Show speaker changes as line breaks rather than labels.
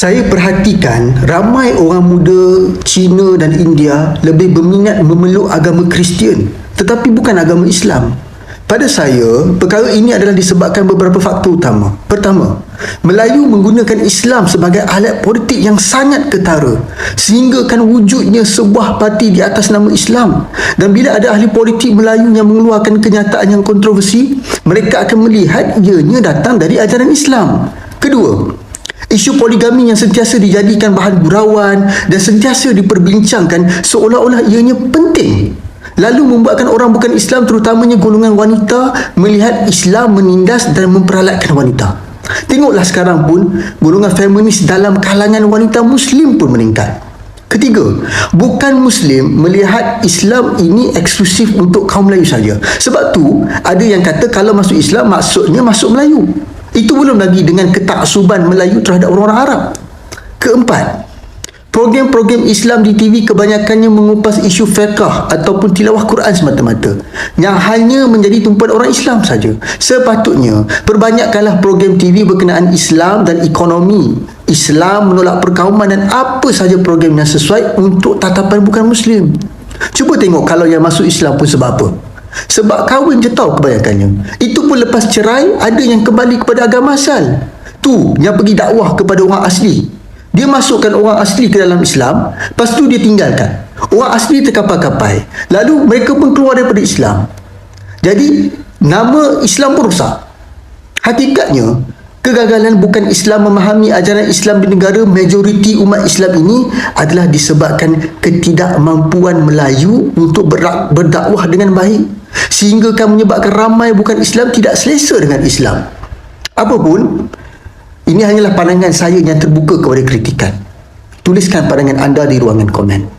Saya perhatikan ramai orang muda Cina dan India lebih berminat memeluk agama Kristian tetapi bukan agama Islam. Pada saya, perkara ini adalah disebabkan beberapa faktor utama. Pertama, Melayu menggunakan Islam sebagai alat politik yang sangat ketara sehingga kan wujudnya sebuah parti di atas nama Islam. Dan bila ada ahli politik Melayu yang mengeluarkan kenyataan yang kontroversi, mereka akan melihat ianya datang dari ajaran Islam. Kedua, Isu poligami yang sentiasa dijadikan bahan gurauan dan sentiasa diperbincangkan seolah-olah ianya penting. Lalu membuatkan orang bukan Islam terutamanya golongan wanita melihat Islam menindas dan memperalatkan wanita. Tengoklah sekarang pun golongan feminis dalam kalangan wanita muslim pun meningkat. Ketiga, bukan Muslim melihat Islam ini eksklusif untuk kaum Melayu saja. Sebab tu ada yang kata kalau masuk Islam maksudnya masuk Melayu. Itu belum lagi dengan ketaksuban Melayu terhadap orang-orang Arab. Keempat, program-program Islam di TV kebanyakannya mengupas isu fiqah ataupun tilawah Quran semata-mata yang hanya menjadi tumpuan orang Islam saja. Sepatutnya, perbanyakkanlah program TV berkenaan Islam dan ekonomi. Islam menolak perkauman dan apa saja program yang sesuai untuk tatapan bukan Muslim. Cuba tengok kalau yang masuk Islam pun sebab apa. Sebab kahwin je tahu kebanyakannya. Itu pun lepas cerai, ada yang kembali kepada agama asal. Tu yang pergi dakwah kepada orang asli. Dia masukkan orang asli ke dalam Islam, lepas tu dia tinggalkan. Orang asli terkapai-kapai. Lalu mereka pun keluar daripada Islam. Jadi, nama Islam pun rosak. Hakikatnya, kegagalan bukan Islam memahami ajaran Islam di negara majoriti umat Islam ini adalah disebabkan ketidakmampuan Melayu untuk berdak- berdakwah dengan baik sehingga akan menyebabkan ramai bukan Islam tidak selesa dengan Islam. Apapun, ini hanyalah pandangan saya yang terbuka kepada kritikan. Tuliskan pandangan anda di ruangan komen.